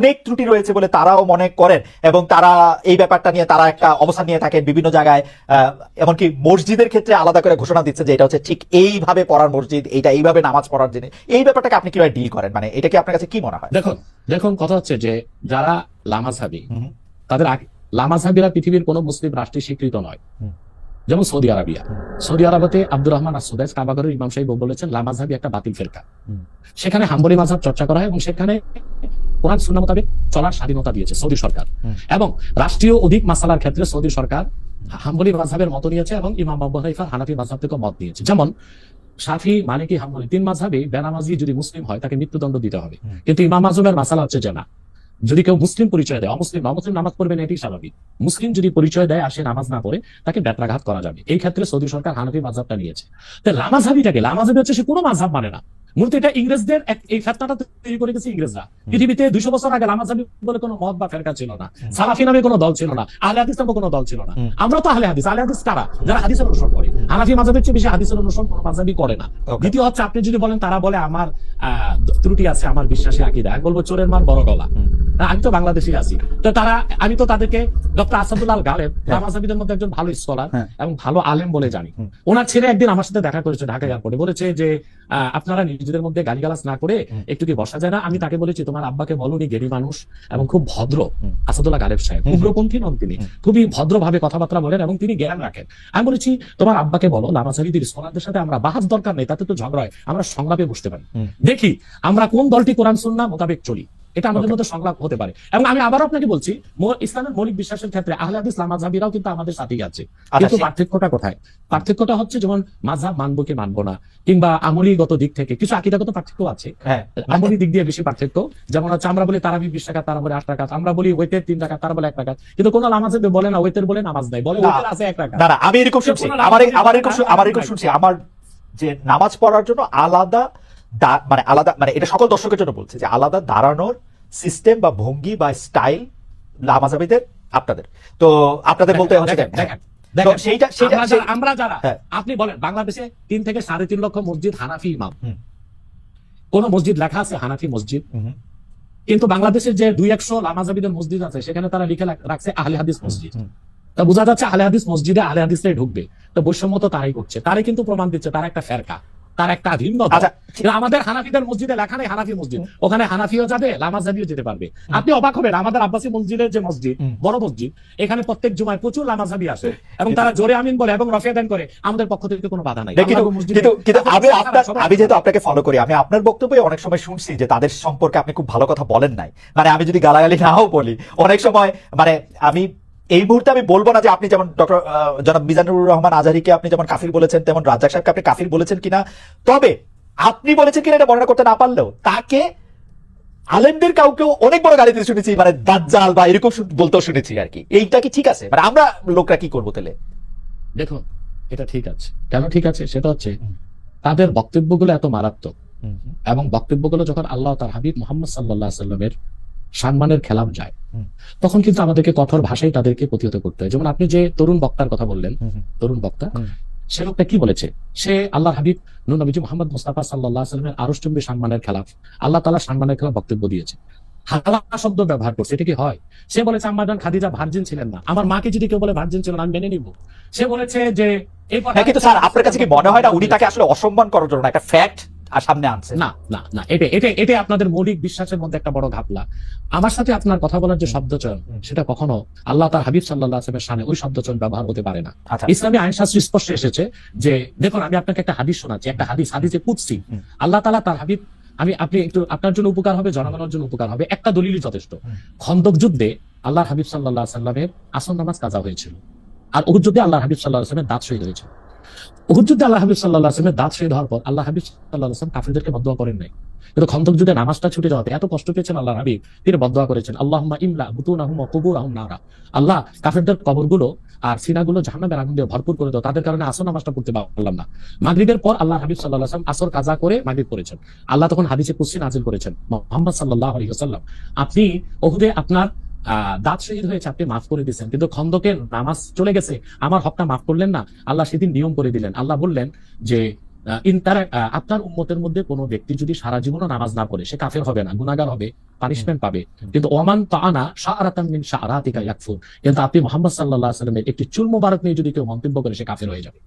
অনেক ত্রুটি রয়েছে বলে তারাও মনে করেন এবং তারা এই ব্যাপারটা নিয়ে তারা একটা অবস্থান নিয়ে থাকেন বিভিন্ন জায়গায় এমনকি মসজিদের ক্ষেত্রে আলাদা করে ঘোষণা দিচ্ছে যে এটা হচ্ছে ঠিক এইভাবে পড়ার মসজিদ এইটা এইভাবে নামাজ পড়ার জিনিস। এই ব্যাপারটাকে আপনি কীভাবে ডিল করেন? মানে এটা কি আপনার কাছে কি মনে হয়? দেখুন দেখুন কথা হচ্ছে যে যারা লামাঝাবি। তাদের লামাঝাবিরা পৃথিবীর কোন মুসলিম রাষ্ট্রে স্বীকৃত নয়। যেমন সৌদি আরবিয়া। সৌদি আরবতে আব্দুর রহমান আসুদাইস কাবাগরের ইমাম সাহেব বলেছেন লামাঝাবি একটা বাতিল ফেরকা। সেখানে হাম্বলি মাঝাব চর্চা করা হয় এবং সেখানে কোরআন সুন্নাহ মোতাবেক চলার স্বাধীনতা দিয়েছে সৌদি সরকার। এবং রাষ্ট্রীয় অধিক মাসালার ক্ষেত্রে সৌদি সরকার হাম্বলি মাঝাবের মত নিয়েছে এবং ইমাম আবু হানিফা হানাফি মাঝাব থেকে মত নিয়েছে। যেমন সাফি মালিকি হাম্বলি তিন মাঝাবে বেনামাজি যদি মুসলিম হয় তাকে মৃত্যুদণ্ড দিতে হবে। কিন্তু ইমাম আজমের মাসালা হচ্ছে যে না যদি কেউ মুসলিম পরিচয় দেয় অমুসলিম অমুসলিম নামাজ পড়বে না এটি স্বাভাবিক। মুসলিম যদি পরিচয় দেয় আর সে নামাজ না পড়ে তাকে ব্যত্রাঘাত করা যাবে। এই ক্ষেত্রে সৌদি সরকার হানাফি মাঝাবটা নিয়েছে। তো লামাঝাবিটাকে লামাঝাবি হচ্ছে সে কোনো মাঝাব মানে না। মূলত এটা ইংরেজদের এই ফেতনাটা তৈরি করে গেছে ইংরেজরা। পৃথিবীতে দুইশো বছর আগে লামাঝাবি বলে কোনো মত বা ফেরকা ছিল না। সালাফি নামে কোনো দল ছিল না। আহলে হাদিস নামে কোনো দল ছিল না। আমরা তো আহলে হাদিস। আহলে হাদিস কারা? যারা হাদিসের অনুসরণ করে। হানাফি মাজাবের চেয়ে বেশি হাদিসের অনুসরণ কোনো মাঝাবি করে না। দ্বিতীয় হচ্ছে আপনি যদি বলেন তারা বলে আমার আহ, ত্রুটি আছে আমার বিশ্বাসে আকিদা। এক বলব চোরের মার বড় গলা। আমি তো বাংলাদেশি আছি। তো তারা আমি তো তাদেরকে ডক্টর আসাদুল্লাহ গালেব রামাজাবিদের মধ্যে একজন ভালো স্কলার হ্যাঁ। এবং ভালো আলেম বলে জানি। ওনার ছেলে একদিন আমার সাথে দেখা করেছে ঢাকা এয়ারপোর্টে। বলেছে যে আপনারা নিজেদের মধ্যে গালিগালাজ না করে একটু কি বসা যায় না? আমি তাকে বলেছি তোমার আব্বাকে বলুনি গেরি মানুষ এবং খুব ভদ্র। আসাদুল্লাহ গালেব সাহেব। উগ্রপন্থী নন তিনি। খুবই ভদ্রভাবে কথাবার্তা বলেন এবং তিনি জ্ঞান রাখেন। আমি বলেছি তোমার আব্বাকে বলো লামাসাবিদের স্কলারদের সাথে আমরা বাহাস দরকার নেই তাতে তো ঝগড়া হয় আমরা সংলাপে বসতে পারি। দেখি আমরা কোন দলটি কোরআন সুন্নাহ মোতাবেক চলি? এটা আমাদের মধ্যে সংলাপ হতে পারে। এবং আমি আবার আপনাকে বলছি ইসলামের মৌলিক বিশ্বাসের ক্ষেত্রে আহলে হাদিস লামাজাবিরাও কিন্তু আমাদের সাথেই আছে। আচ্ছা, কিন্তু পার্থক্যটা কোথায়? পার্থক্যটা হচ্ছে যেমন মাঝহাব মানবো কি মানবো না কিংবা আমলিগত দিক থেকে কিছু আকিদাগত পার্থক্য আছে। হ্যাঁ। আমলি দিক দিয়ে বেশি পার্থক্য। যেমন হচ্ছে আমরা বলি তারাবি বিশ টাকা তারা বলে আট টাকা আমরা বলি ওয়েতের তিন টাকা তারা বলে এক টাকা। কিন্তু কোন নামাজে বলে না ওয়েতের বলে নামাজ নাই বলে ওয়েতের আছে এক টাকা। না আমি এরকম শুনছি। আমার নামাজ এরকম আমার এরকম শুনছি। আমার যে নামাজ পড়ার জন্য আলাদা মানে আলাদা মানে এটা সকল দর্শকের জন্য বলছে যে আলাদা দাঁড়ানোর সিস্টেম বা ভঙ্গি বা স্টাইল লামাজাবিদের আপনাদের। তো আপনাদের বলতে হচ্ছে। সেইটা সেইটা আমরা যারা- হ্যাঁ। আপনি বলেন বাংলাদেশে তিন থেকে সাড়ে তিন লক্ষ মসজিদ হানাফি ইমাম। কোন মসজিদ লেখা আছে হানাফি মসজিদ? কিন্তু বাংলাদেশের যে দুই একশো লামাজাবিদের মসজিদ আছে সেখানে তারা লিখে রাখছে আহলে হাদিস মসজিদ। তা বোঝা যাচ্ছে আহলে হাদিস মসজিদে আহলে ঢুকবে। তো বৈষম্য তো তারাই করছে। তারাই কিন্তু প্রমাণ দিচ্ছে তার একটা ফেরকা। তার একটা ভিন্ন দল। আচ্ছা। আমাদের হানাফিদের মসজিদে লেখা নেই হানাফি মসজিদ। ওখানে হানাফিও যাবে লামাজাবিও যেতে পারবে। আপনি অবাক হবেন আমাদের আব্বাসী মসজিদের যে মসজিদ। বড় মসজিদ এখানে প্রত্যেক জুমায় প্রচুর লামাজাবি আসে। এবং তারা জোরে আমিন বলে এবং রফিয়া দেন করে আমাদের পক্ষ থেকে কোনো বাধা নাই। কিন্তু আমি আপনার আমি যেহেতু আপনাকে ফলো করি আমি আপনার বক্তব্যে অনেক সময় শুনছি যে তাদের সম্পর্কে আপনি খুব ভালো কথা বলেন নাই। মানে আমি যদি গালাগালি নাও বলি অনেক সময় মানে আমি এই মুহূর্তে আমি বলব না যে আপনি যেমন ডক্টর জনাব মিজানুর রহমান আজারিকে আপনি যেমন কাফির বলেছেন তেমন রাজ্জাক সাহেবকে আপনি কাফির বলেছেন কিনা তবে আপনি বলেছেন কিনা এটা বর্ণনা করতে না পারলেও তাকে আলেমদের কাউকেও অনেক বড় গাড়িতে শুনেছি মানে দাজ্জাল বা এরকম বলতেও শুনেছি আর কি। এইটা কি ঠিক আছে? মানে আমরা লোকরা কি করব তাহলে? দেখুন এটা ঠিক আছে। কেন ঠিক আছে? সেটা হচ্ছে। তাদের বক্তব্যগুলো এত মারাত্মক। এবং বক্তব্যগুলো যখন আল্লাহ তার হাবিব মোহাম্মদ সাল্লাহ সাল্লামের সম্মানের খেলাফ যায়। তখন কিন্তু আমাদেরকে কঠোর ভাষায় তাদেরকে প্রতিহত করতে হয়। যেমন আপনি যে তরুণ বক্তার কথা বললেন তরুণ বক্তা সে লোকটা কি বলেছে? সে আল্লাহ হাবিব নূর নবীজি মোহাম্মদ মুস্তাফা সাল্লাহ সাল্লামের আরষ্টম্বী সম্মানের খেলাফ। আল্লাহ তালা সম্মানের খেলাফ বক্তব্য দিয়েছে। হালা শব্দ ব্যবহার করছে এটা কি হয়? সে বলেছে আম্মাজান খাদিজা ভার্জিন ছিলেন না। আমার মাকে যদি কেউ বলে ভার্জিন ছিল না, আমি মেনে নিব। সে বলেছে যে এই হ্যাঁ কিন্তু স্যার আপনার কাছে কি মনে হয় না উনি তাকে আসলে অসম্মান করার জন্য একটা ফ্যাক্ট আর সামনে আনছে। না না না এটা এটা এটা আপনাদের মৌলিক বিশ্বাসের মধ্যে একটা বড় ঘাপলা। আমার সাথে আপনার কথা বলার যে শব্দচয়ন সেটা কখনো আল্লাহ তার হাবিব সাল্লাহ আসলামের সামনে ওই শব্দচয়ন ব্যবহার হতে পারে না। আচ্ছা। ইসলামী আইন শাস্ত্র স্পষ্ট এসেছে যে দেখুন আমি আপনাকে একটা হাদিস শোনাচ্ছি একটা হাদিস হাদিসে হুম। আল্লাহ তালা তার হাবিব আমি আপনি একটু আপনার জন্য উপকার হবে জনগণের জন্য উপকার হবে একটা দলিলই যথেষ্ট। খন্দক যুদ্ধে আল্লাহ হাবিব সাল্লাহ সাল্লামের আসন নামাজ কাজা হয়েছিল। আর উহুদ যুদ্ধে আল্লাহ হাবিব সাল্লাহ আসলামের দাঁত শহীদ হয়েছিল। উহুদ যুদ্ধে আল্লাহ হাবিব সাল্লাহ আসলামের দাঁত হওয়ার পর আল্লাহ হাবিব সাল্লাহ আসলাম করেন নাই। কিন্তু খন্দক যুদ্ধে নামাজটা ছুটে যাওয়াতে এত কষ্ট পেয়েছেন আল্লাহ তিনি করেছেন আল্লাহ ইমলা আহম কবুর আহম নারা। আল্লাহ কাফেরদের কবরগুলো আর সিনাগুলো দিয়ে ভরপুর করে দাও তাদের কারণে আসর নামাজটা পড়তে পারলাম না। মাগরিবের পর আল্লাহ হাবিব সাল্লাহ আসলাম আসর কাজা করে মাগরিব করেছেন। আল্লাহ তখন হাদিসে কুসি নাজিল করেছেন। মোহাম্মদ সাল্লাহ আলী সাল্লাম আপনি ওহুদে আপনার দাঁত শহীদ হয়েছে, আপনি মাফ করে দিয়েছেন। কিন্তু খন্দকের নামাজ চলে গেছে। আমার হকটা মাফ করলেন না। আল্লাহ সেদিন নিয়ম করে দিলেন। আল্লাহ বললেন যে আপনার উন্মতের মধ্যে কোনো ব্যক্তি যদি সারা জীবনও নামাজ না পড়ে, সে কাফের হবে না গুনাগার হবে। পানিশমেন্ট পাবে। কিন্তু ওমান তো আনা মিন শাআরাতিকা ইয়াকফুর। কিন্তু আপনি মোহাম্মদ সাল্লাহ সাল্লামের একটি চুল মুবারক নিয়ে যদি কেউ মন্তব্য করে সে কাফের হয়ে যাবে।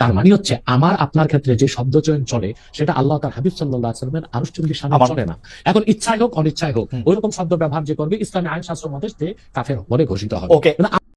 তার মানে হচ্ছে আমার আপনার ক্ষেত্রে যে শব্দ চয়ন চলে সেটা আল্লাহ তার হাবিব সাল্লাহ সাল্লামের আনুষ্ঠানিক সামনে চলে না। এখন ইচ্ছাই হোক অনিচ্ছাই হোক। ওইরকম শব্দ ব্যবহার যে করবে ইসলামী আইন শাস্ত্র মতে কাফের বলে ঘোষিত হবে।